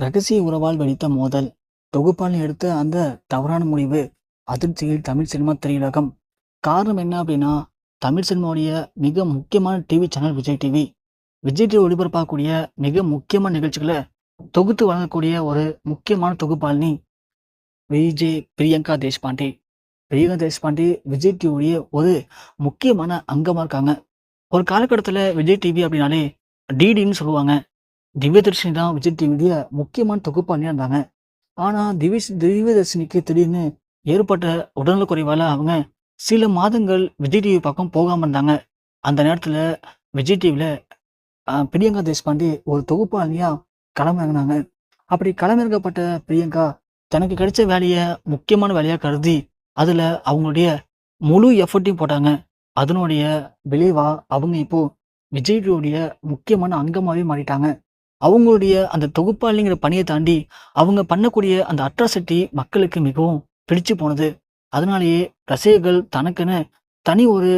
ரகசிய உறவால் வெடித்த மோதல். தொகுப்பால் எடுத்த அந்த தவறான முடிவு. அதிர்ச்சியில் தமிழ் சினிமா திரையுலகம். காரணம் என்ன அப்படின்னா தமிழ் சினிமாவுடைய மிக முக்கியமான TV channel Vijay TV Vijay TV ஒளிபரப்பாகக்கூடிய மிக முக்கியமான நிகழ்ச்சிகளை தொகுத்து வழங்கக்கூடிய ஒரு முக்கியமான தொகுப்பாளினி விஜே பிரியங்கா தேஷ்பாண்டே. பிரியங்கா தேஷ்பாண்டே விஜய் டிவியுடைய ஒரு முக்கியமான அங்கமாக இருக்காங்க. ஒரு காலகட்டத்தில் விஜய் டிவி அப்படின்னாலே டிடின்னு சொல்லுவாங்க. திவ்யதர்ஷினி தான் விஜய் டிவியுடைய முக்கியமான தொகுப்பாளியாக இருந்தாங்க. ஆனால் திவ்ய திவ்யதர்ஷினிக்கு திடீர்னு ஏற்பட்ட உடல்நல குறைவால் அவங்க சில மாதங்கள் விஜய் டிவி பக்கம் போகாமல் இருந்தாங்க. அந்த நேரத்தில் விஜய் டிவியில் பிரியங்கா தேஷ்பாண்டே ஒரு தொகுப்பாளியாக களமிறங்கினாங்க அப்படி களமிறக்கப்பட்ட பிரியங்கா தனக்கு கிடைச்ச வேலையை முக்கியமான வேலையாக கருதி அதில் அவங்களுடைய முழு எஃபர்ட்டையும் போட்டாங்க. அதனுடைய விளைவாக அவங்க இப்போது விஜய் டிவியுடைய முக்கியமான அங்கமாகவே மாறிட்டாங்க. அவங்களுடைய அந்த தொகுப்பாளிங்கிற பணியை தாண்டி அவங்க பண்ணக்கூடிய அந்த அட்ராசிட்டி மக்களுக்கு மிகவும் பிடிச்சு போனது. அதனாலேயே ரசிகர்கள் தனக்குன்னு தனி ஒரு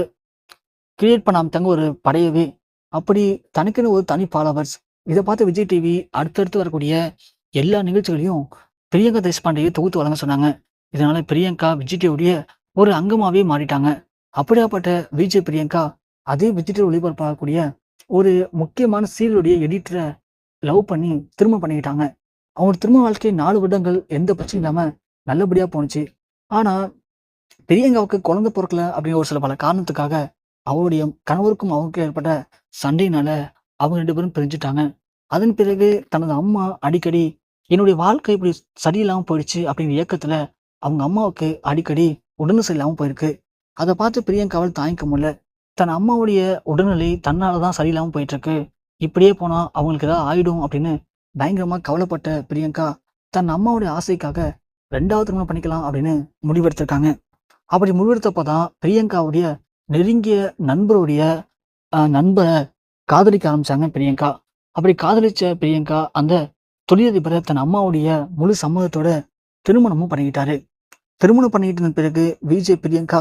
கிரியேட் பண்ணாமத்தாங்க ஒரு படையவே. அப்படி தனக்குன்னு ஒரு தனி ஃபாலோவர்ஸ் இதை பார்த்து விஜய் டிவி அடுத்தடுத்து வரக்கூடிய எல்லா நிகழ்ச்சிகளையும் பிரியங்கா தேஷ்பாண்டேயை தொகுத்து வழங்க சொன்னாங்க. இதனால பிரியங்கா விஜய் டிவியுடைய ஒரு அங்கமாகவே மாறிட்டாங்க. அப்படியாப்பட்ட விஜய் பிரியங்கா அதே விஜய் டிவி ஒளிபரப்பாகக்கூடிய ஒரு முக்கியமான சீரியலுடைய எடிட்டரை லவ் பண்ணி திரும்ப பண்ணிக்கிட்டாங்க. அவங்க திரும்ப வாழ்க்கை நாலு வருடங்கள் எந்த பிரச்சனையும் இல்லாமல் நல்லபடியாக போணுச்சு. ஆனால் பெரியங்காவுக்கு குழந்தை பிறக்கல அப்படிங்கிற ஒரு சில பல காரணத்துக்காக அவருடைய கணவருக்கும் அவருக்கும் ஏற்பட்ட சண்டையினால அவங்க ரெண்டு பேரும் பிரிஞ்சுட்டாங்க. அதன் பிறகு தனது அம்மா அடிக்கடி என்னுடைய வாழ்க்கை இப்படி சரியில்லாமல் போயிடுச்சு அப்படிங்கிற இயக்கத்தில் அவங்க அம்மாவுக்கு அடிக்கடி உடனே சரியில்லாமல் போயிருக்கு. அதை பார்த்து பிரியங்காவால் தாங்கிக்க முடியல. தன் அம்மாவுடைய உடல்நிலை தன்னால தான் சரியில்லாமல் போயிட்டு இருக்கு இப்படியே போனால் அவங்களுக்கு ஏதாவது ஆயிடும் அப்படின்னு பயங்கரமாக கவலைப்பட்ட பிரியங்கா தன் அம்மாவுடைய ஆசைக்காக ரெண்டாவது திருமணம் பண்ணிக்கலாம் அப்படின்னு முடிவெடுத்திருக்காங்க. அப்படி முடிவெடுத்தப்போ தான் பிரியங்காவுடைய நெருங்கிய நண்பருடைய நண்பரை காதலிக்க ஆரம்பிச்சாங்க பிரியங்கா. அப்படி காதலிச்ச பிரியங்கா அந்த தொழிலதிபரை தன் அம்மாவுடைய முழு சம்மதத்தோட திருமணமும் பண்ணிக்கிட்டாரு. திருமணம் பண்ணிக்கிட்டு இருந்த பிறகு விஜய் பிரியங்கா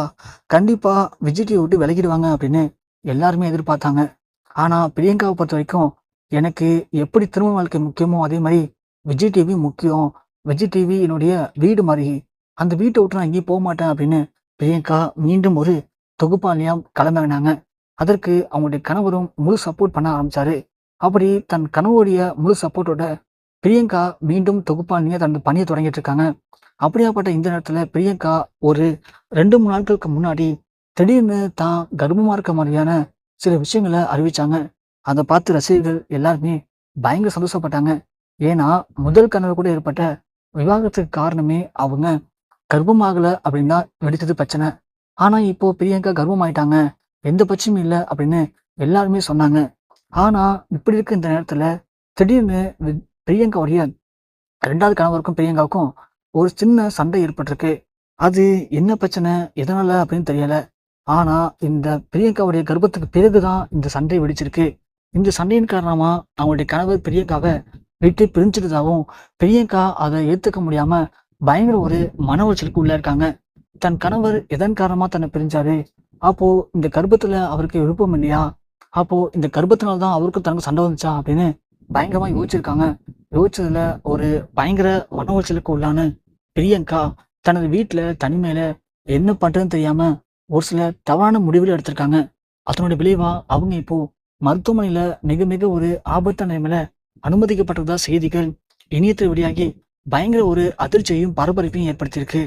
கண்டிப்பாக விஜய் விட்டு விலகிடுவாங்க அப்படின்னு எல்லாருமே எதிர்பார்த்தாங்க. ஆனால் பிரியங்காவை பொறுத்த வரைக்கும் எனக்கு எப்படி திருமண வாழ்க்கை முக்கியமோ அதே மாதிரி விஜய் டிவி முக்கியம். விஜய் டிவி என்னுடைய வீடு மாதிரி. அந்த வீட்டை விட்டு நான் எங்கேயும் போக மாட்டேன் அப்படின்னு பிரியங்கா மீண்டும் ஒரு தொகுப்பாளியாக கிளம்பினாங்க. அதற்கு அவங்களுடைய கணவரும் முழு சப்போர்ட் பண்ண ஆரம்பிச்சாரு. அப்படி தன் கணவருடைய முழு சப்போர்ட்டோட பிரியங்கா மீண்டும் தொகுப்பாளினியாக தனது பணியை தொடங்கிட்டு இருக்காங்க. அப்படியாப்பட்ட இந்த நேரத்தில் பிரியங்கா ஒரு ரெண்டு மூணு நாட்களுக்கு முன்னாடி திடீர்னு தான் கர்ப்பமாக இருக்க மாதிரியான சில விஷயங்களை அறிவிச்சாங்க. அதை பார்த்து ரசிகர்கள் எல்லாருமே பயங்கர சந்தோஷப்பட்டாங்க. ஏன்னா முதல் கனவு கூட ஏற்பட்ட விவாகரத்துக்கு காரணமே அவங்க கர்ப்பமாகல அப்படின்னா வெடித்தது பிரச்சனை. ஆனா இப்போ பிரியங்கா கர்ப்பமாயிட்டாங்க. எந்த பட்சமும் இல்லை அப்படின்னு எல்லாருமே சொன்னாங்க. ஆனா இப்படி இருக்க இந்த நேரத்துல திடீர்னு பிரியங்காவுடைய ரெண்டாவது கணவருக்கும் பிரியங்காவுக்கும் ஒரு சின்ன சண்டை ஏற்பட்டிருக்கு. அது என்ன பிரச்சனை? எதனால அப்படின்னு தெரியல. ஆனால் இந்த பிரியங்காவுடைய கர்ப்பத்துக்கு பிறகு தான் இந்த சண்டை வெடிச்சிருக்கு. இந்த சண்டையின் காரணமாக அவங்களுடைய கணவர் பிரியங்காவை விட்டு பிரிஞ்சிட்டதாகவும் பிரியங்கா அதை ஏற்றுக்க முடியாமல் பயங்கர ஒரு மன உளைச்சலுக்கு உள்ளே இருக்காங்க. தன் கணவர் எதன் காரணமாக தன்னை பிரிஞ்சாரு? அப்போது இந்த கர்ப்பத்தில் அவருக்கு விருப்பம் இல்லையா? அப்போது இந்த கர்ப்பத்தினால தான் அவருக்கும் தனக்கு சண்டை வந்துச்சா அப்படின்னு பயங்கரமாக யோசிச்சிருக்காங்க. யோசிச்சதில் ஒரு பயங்கர மன உளைச்சலுக்கு உள்ளான பிரியங்கா தனது வீட்டில் தனிமையில் என்ன பண்ணுறதுன்னு தெரியாமல் ஒரு சில தவறான முடிவுகள் எடுத்திருக்காங்க. அதனுடைய விளைவா அவங்க இப்போ மருத்துவமனையில மிக மிக ஒரு ஆபத்தான நிலைமையில அனுமதிக்கப்பட்டதா செய்திகள் இணையத்தில் வெளியாகி பயங்கர ஒரு அதிர்ச்சியையும் பரபரப்பையும் ஏற்படுத்தியிருக்கு.